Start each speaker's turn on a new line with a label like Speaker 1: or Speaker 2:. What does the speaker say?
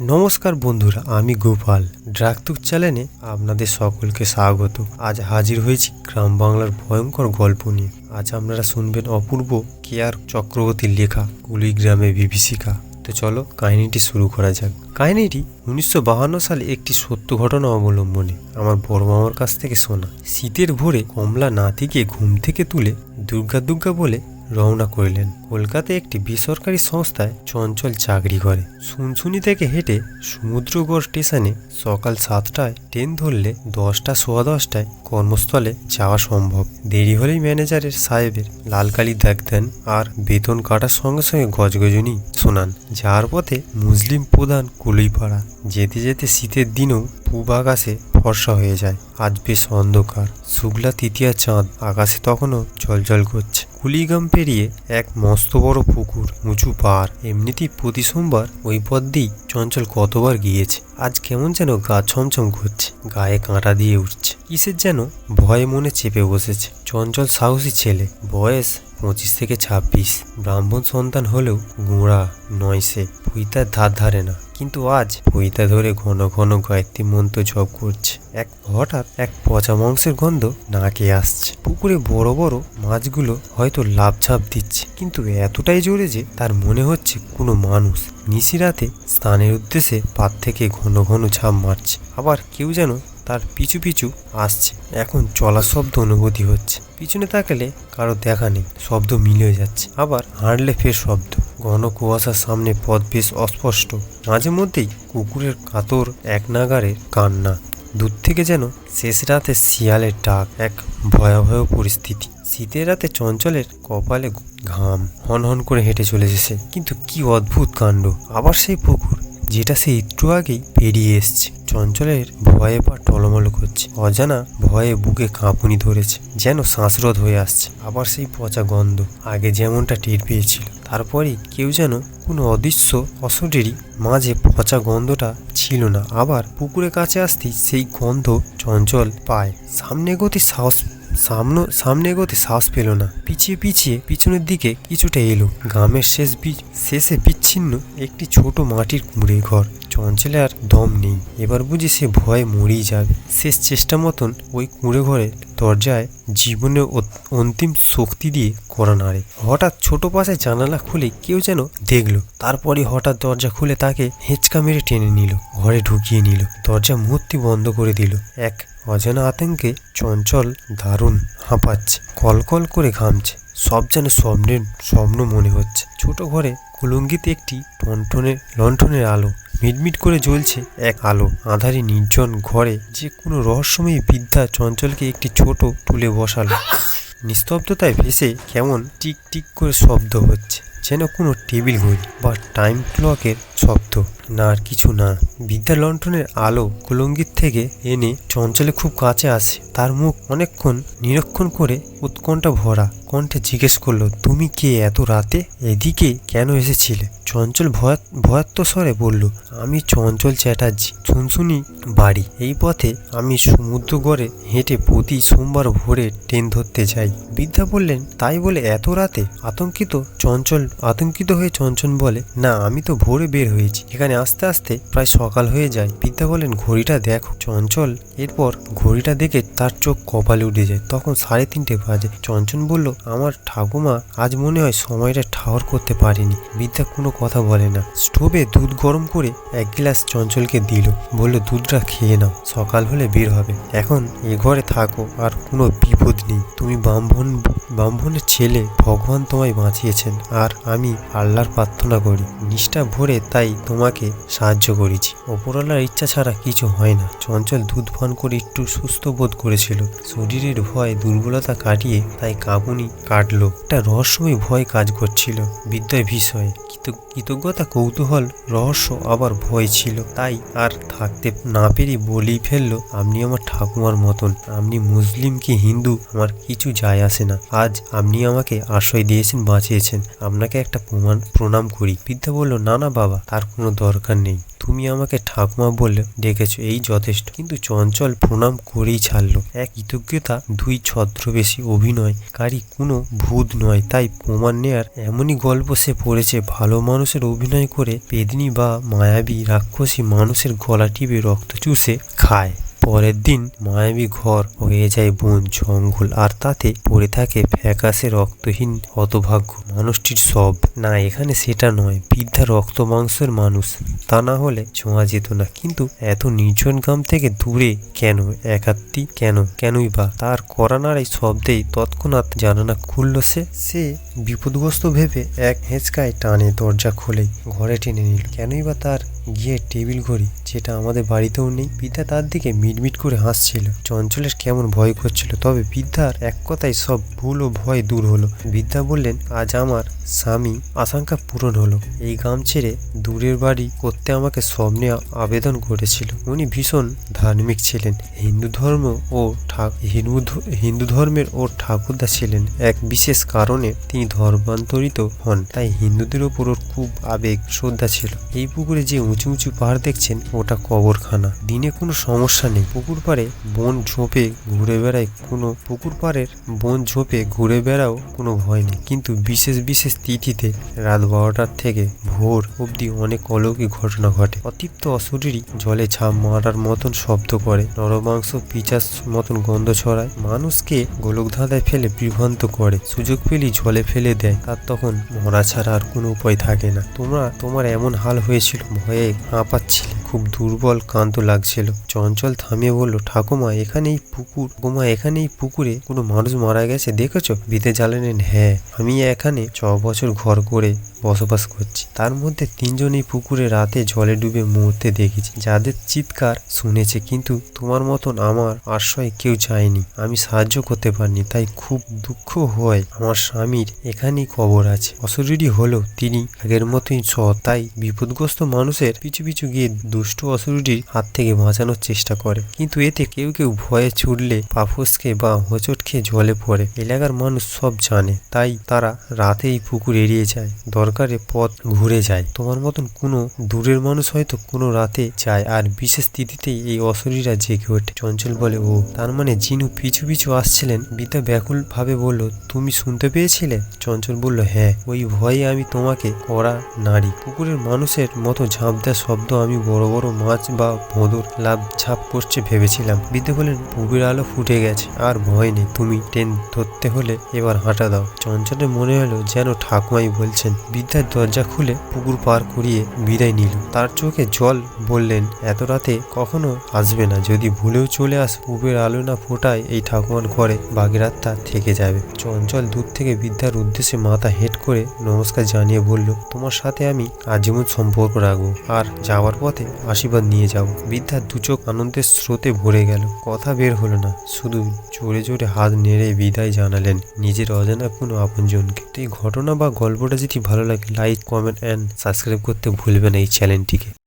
Speaker 1: নমস্কার বন্ধুরা, আমি গোপাল ড্রাকতুক চ্যানেলে আপনাদের সকলকে স্বাগত। আজ হাজির হয়েছি গ্রাম বাংলার ভয়ঙ্কর গল্প নিয়ে। আজ আপনারা শুনবেন অপূর্ব কেয়ার চক্রবর্তীর লেখা কুলিগ্রামে বিভীষিকা। তো চলো কাহিনীটি শুরু করা যাক। কাহিনীটি উনিশশো সালে একটি সত্য ঘটনা অবলম্বনে আমার বড় মামার কাছ থেকে শোনা। শীতের ভোরে কমলা নাতিকে ঘুম থেকে তুলে দুর্গা দুর্গা বলে রওনা করলেন। কলকাতায় একটি বেসরকারি সংস্থায় চঞ্চল চাকরি করে। শুনশুনি থেকে হেঁটে সমুদ্রগড় স্টেশনে সকাল সাতটায় ট্রেন ধরলে দশটা সোয়া দশটায় কর্মস্থলে যাওয়া সম্ভব। দেরি হলেই ম্যানেজারের সাহেবের লাল কালি দেখ দেন আর বেতন কাটার সঙ্গে সঙ্গে গজগজনি শোনান। যার পথে মুসলিম প্রধান কুলইপাড়া। যেতে যেতে শীতের দিনেও পূব ফর্সা হয়ে যায়। আজ বেশ অন্ধকার। শুক্লা, তৃতীয়া, চাঁদ আকাশে তখনও জলজল করছে। কুলিগ্রাম পেরিয়ে এক মস্ত বড় পুকুর, উঁচু পার এমনিতেই প্রতি সোমবার ওই পথ দিয়েই চঞ্চল কতবার গিয়েছে। আজ কেমন যেন গা ছমছম করছে, গায়ে কাঁটা দিয়ে উঠছে। কিসের যেন ভয়ে মনে চেপে বসেছে। চঞ্চল সাহসী ছেলে, বয়স পঁচিশ থেকে ছাব্বিশ। ব্রাহ্মণ সন্তান হলেও গোঁড়া নয় সে। ধার ধারে না। কিন্তু আজ পৈতা ধরে ঘন ঘন গায়ত্রী মন্ত্র জপ করছে। এক হঠাৎ এক পচা মাংসের গন্ধ নাকে আসছে। পুকুরে বড় বড় মাছগুলো হয়তো লাভঝাপ দিচ্ছে। কিন্তু এতটাই জোরে যে তার মনে হচ্ছে কোনো মানুষ নিশিরাতে স্নানের উদ্দেশ্যে পাত থেকে ঘন ঘন ঝাঁপ মারছে। আবার কেউ যেন তার পিছু পিছু আসছে। এখন চলার শব্দ অনুভূতি হচ্ছে। পিছনে তাকালে কারও দেখা নেই, শব্দ মিলে যাচ্ছে। আবার হাঁটলে ফের শব্দ। ঘন কুয়াশার সামনে পথ বেশ অস্পষ্ট। মাঝে মধ্যেই কুকুরের কাতর এক নাগারে কান্না। দূর থেকে যেন শেষ রাতে শিয়ালের ডাক, এক ভয়াবহ পরিস্থিতি। শীতের রাতে চঞ্চলের কপালে ঘাম। হন হন করে হেঁটে চলেছে সে। কিন্তু কি অদ্ভুত কাণ্ড। আবার সেই পুকুর। যেটা সে একটু আগেই পেরিয়ে এসছে। চঞ্চলের ভয়ে পা টলমল করছে। অজানা ভয়ে বুকে কাঁপুনি ধরেছে, যেন শ্বাসরোধ হয়ে আসছে। আবার সেই পচা গন্ধ, আগে যেমনটা টের পেয়েছিল, তারপরেই কেউ যেন কোনো অদৃশ্য অসরেরই মাঝে পচা গন্ধটা ছিল না। আবার পুকুরের কাছে আসতেই সেই গন্ধ চঞ্চল পায়। সামনে গতি সাহস সামনে সামনে এগোতে সাহস পেল না। পিছিয়ে পিছিয়ে পিছনের দিকে কিছুটা এলো। গ্রামের শেষ শেষে বিচ্ছিন্ন একটি ছোট মাটির কুঁড়ে ঘর। চঞ্চলে আর দম নেই। এবার বুঝি সে ভয়ে মরেই যাবে। শেষ চেষ্টা মতন ওই কুঁড়ে ঘরে দরজায় জীবনের অন্তিম শক্তি দিয়ে করা নাড়ে। হঠাৎ ছোট পাশে জানালা খুলে কেউ যেন দেখল। তারপরে হঠাৎ দরজা খুলে তাকে হেঁচকা মেরে টেনে নিল। ঘরে ঢুকিয়ে নিল। দরজা মুহূর্তে বন্ধ করে দিল। এক অজানা আতঙ্কে চঞ্চল দারুণ হাঁপাচ্ছে কলকল করে ঘামছে, সব যেন স্বপ্নের স্বপ্ন মনে হচ্ছে। ছোট ঘরে কুলঙ্গিতে একটি টনটনের লণ্ঠনের আলো, মিটমিট করে জ্বলছে এক আলো। আধারে নির্জন ঘরে যে কোনো রহস্যময়ী বিদ্যা চঞ্চলকে একটি ছোট তুলে বসালো। নিস্তব্ধতায় ভেসে কেমন টিক টিক করে শব্দ হচ্ছে। যেন কোনো টেবিল ঘড়ি বা টাইম ক্লকের শব্দ। না, আর কিছু না। বিদ্যা লণ্ঠনের আলো কুলঙ্গির থেকে এনে চঞ্চলে খুব কাছে আসে। তার মুখ অনেকক্ষণ নিরীক্ষণ করে উৎকণ্ঠা ভরা কণ্ঠে জিজ্ঞেস করল, তুমি কে এত রাতে? এদিকে কেন এসেছিলে? চঞ্চল ভয়া ভয়াত্ম স্বরে বলল, আমি চঞ্চল চ্যাটার্জি শুনশুনি বাড়ি। এই পথে আমি সমুদ্রগড়ে হেঁটে প্রতি সোমবার ভোরে ট্রেন ধরতে যাই। বিদ্যা বললেন, তাই বলে এত রাতে? আতঙ্কিত চঞ্চল আতঙ্কিত হয়ে চঞ্চল বলে, না, আমি তো ভোরে বের হয়েছি। এখানে আস্তে আস্তে প্রায় সকাল হয়ে যায়। বিদ্যা বলেন, ঘড়িটা দেখো, চঞ্চল। এরপর ঘড়িটা দেখে তার চোখ কপালে উঠে যায়। তখন সাড়ে তিনটে বাজে। চঞ্চল বলল, আমার ঠাকুমা আজ মনে হয় সময়টা ঠাওর করতে পারেনি। বিদ্যা কোনো কথা বলে না। স্টোভে দুধ গরম করে এক গ্লাস চঞ্চলকে দিল। বলল, দুধটা খেয়ে নাও, সকাল হলে বের হবে। এখন এ ঘরে থাকো, আর কোনো বিপদ নেই। তুমি ব্রাহ্মণ, ব্রাহ্মণের ছেলে, ভগবান তোমায় বাঁচিয়েছেন। আর আমি আল্লাহর প্রার্থনা করি। নিষ্ঠা ভরে তাই তোমাকে সাহায্য করেছি। ওপরওয়ালার ইচ্ছা ছাড়া কিছু হয় না। চঞ্চল দুধ পান করে একটু সুস্থ বোধ করেছিল। শরীরের ভয় দুর্বলতা কাটিয়ে তাই কাবুনি কাটলো। একটা রহস্যময় ভয় কাজ করছিল। বিদ্যয় বিষয়ে কৃতজ্ঞতা, কৌতূহল, রহস্য আবার ভয় ছিল। তাই আর থাকতে না পেরে বলেই ফেলল, আপনি আমার ঠাকুমার মতন, আপনি মুসলিম কি হিন্দু, আমার কিছু যায় আসে না। আজ আপনি আমাকে আশ্রয় দিয়েছেন, বাঁচিয়েছেন। আপনাকে একটা প্রমাণ, প্রণাম করি। বৃদ্ধা বলল, না না বাবা, তার কোনো দরকার নেই। তুমি আমাকে ঠাকুমা বলে ডেকেছো, এই যথেষ্ট। কিন্তু চঞ্চল প্রণাম করেই ছাড়লো। এক কৃতজ্ঞতা দুই ছদ্রবেশী অভিনয়কারী কোনো ভূত নয়, তাই প্রমাণ নেয়ার এমনই গল্প সে পড়েছে। ভালো মানুষের অভিনয় করে পেদিনী বা মায়াবী রাক্ষসী মানুষের গলা টিপে রক্ত চুষে খায়। পরের দিন মায়াবী ঘর হয়ে যায় বন, জঙ্গল, আর তাতে পড়ে থাকে ফ্যাকাশে রক্তহীন হতভাগ্য। মানুষটির সব। না, এখানে সেটা নয়, বৃদ্ধা রক্ত মাংসের মানুষ। তা না হলে ছোঁয়া যেত না। কিন্তু এত নির্জন গ্রাম থেকে দূরে কেন, একাত্তি কেন, কেনই বা? তার করা নাড়াই শব্দেই তৎক্ষণাৎ জানানা খুলল সে। সে বিপদগ্রস্ত ভেবে এক হেঁচকায় টানে দরজা খোলেই, ঘরে টেনে নিল। কেনই বা তার গিয়ে টেবিল ঘড়ি, যেটা আমাদের বাড়িতেও নেই। বিদ্যা তার দিকে মিটমিট করে হাসছিল। চঞ্চলের কেমন ভয় করছিল, তবে বিদ্যার এক কথায় সব ভুল ও ভয় দূর হলো। বিদ্যা বললেন, আজ আমার স্বামী আশঙ্কা পূরণ হলো। এই গ্রাম ছেড়ে দূরের বাড়ি করতে আমাকে স্বপ্নে আবেদন করেছিল। উনি ভীষণ ধার্মিক ছিলেন। হিন্দু ধর্ম ও হিন্দু হিন্দু ধর্মের ও ঠাকুরদা ছিলেন। এক বিশেষ কারণে তিনি ধর্মান্তরিত হন, তাই হিন্দুদের ওপর ওর খুব আবেগ, শ্রদ্ধা ছিল। এই পুকুরে যে উঁচু উঁচু পাহাড় দেখছেন, ওটা কবরখানা। দিনে কোনো সমস্যা নেই। পুকুর পাড়ে বন ঝোপে ঘুরে বেড়ায় কোনো পুকুর পাড়ের বন ঝোপে ঘুরে বেড়াও কোনো ভয় নেই। কিন্তু বিশেষ বিশেষ তিথিতে রাত বারোটার থেকে ভোর অবধি অনেক অলৌকিক ঘটনা ঘটে। অতিপ্ত অসুরেরই জলে ঝাঁপ মারার মতন শব্দ করে। নরমাংস পিচাস মতন গন্ধ ছড়ায়। মানুষকে গোলকধাঁধায় ফেলে বিভ্রান্ত করে। সুযোগ পেলেই জলে ফেলে দেয়। তার তখন মরা ছাড়া আর কোনো উপায় থাকে না। তোমরা, তোমার এমন হাল হয়েছিল, ভয়ে হাঁপাচ্ছিলে। খুব দুর্বল, ক্লান্ত লাগছিল। চঞ্চল থামিয়ে বলল, ঠাকুমা, এখানেই পুকুর। গোমা এখানেই পুকুরে কোনো মানুষ মারা গেছে, দেখেছ? বিতে জ্বালালেন হ্যাঁ আমি এখানে ছ বছর ঘর করে বসবাস করছি। তার মধ্যে তিনজন এই পুকুরে রাতে জলে ডুবে মরতে দেখেছি, যাদের চিৎকার শুনেছে। কিন্তু তোমার মতন আমার আশ্রয় কেউ চায়নি। আমি সাহায্য করতে পারিনি, তাই খুব দুঃখ হয়। আমার স্বামীর এখানেই কবর আছে। অশরীরী হলেও তিনি আগের মতোই সৎ, তাই বিপদগ্রস্ত মানুষের পিছু পিছু গিয়ে দুষ্ট অশরীরীর হাত থেকে বাঁচানোর চেষ্টা করে। কিন্তু এতে কেউ কেউ ভয়ে ছুটলে পাফসকে বা হোঁচট খেয়ে জলে পড়ে। এলাকার মানুষ সব জানে, তাই তারা রাতেই পুকুর এড়িয়ে যায়, দরকারে পথ ঘুরে যায়। তোমার মতন কোনো দূরের মানুষ হয়তো কোনো রাতে যায়, আর বিশেষ তিথিতেই এই অসুরীরা জেগে ওঠে। চঞ্চল বলে, ও, তার মানে জিনু পিছু পিছু আসছিলেন? বিদ্যা ব্যাকুল ভাবে বলল, তুমি শুনতে পেয়েছিলে? চঞ্চল বলল হ্যাঁ ওই ভয়ে আমি তোমাকে করা নারী পুকুরের মানুষের মতো ঝাঁপ শব্দ আমি বড় বড় বড় মাছ বা ভোঁদর লাভ ঝাঁপ করছে ভেবেছিলাম। বিদ্যা বলেন পুকুরের আলো ফুটে গেছে, আর ভয় নেই। তুমি ট্রেন ধরতে হলে এবার হাঁটা দাও। চঞ্চলের মনে হলো যেন ঠাকুমাই বলছেন। বৃদ্ধার দরজা খুলে পুকুর পার করিয়ে বিদায় নিল। তার চোখে জল বললেন, এত রাতে কখনো আসবে না। যদি ভুলেও চলে আস পুবের আলো না ফোটায় এই ঠাকুমার ঘরে বাগেরাতটা থেকে যাবে। চঞ্চল দূর থেকে বৃদ্ধার উদ্দেশ্যে মাথা হেট করে নমস্কার জানিয়ে বলল, তোমার সাথে আমি আজীবন সম্পর্ক রাখব। আর যাওয়ার পথে আশীর্বাদ নিয়ে যাব বৃদ্ধা দুচোখ আনন্দের স্রোতে ভরে গেল। কথা বের হলো না। শুধু জোরে জোরে হাত নেড়ে বিদায় জানালেন নিজের অজানা কোনো আপনজনকে। তো এই ঘটনা বা গল্পটা যদি ভালো লাগে লাইক কমেন্ট অ্যান্ড সাবস্ক্রাইব করতে ভুলবে না এই চ্যানেলটিকে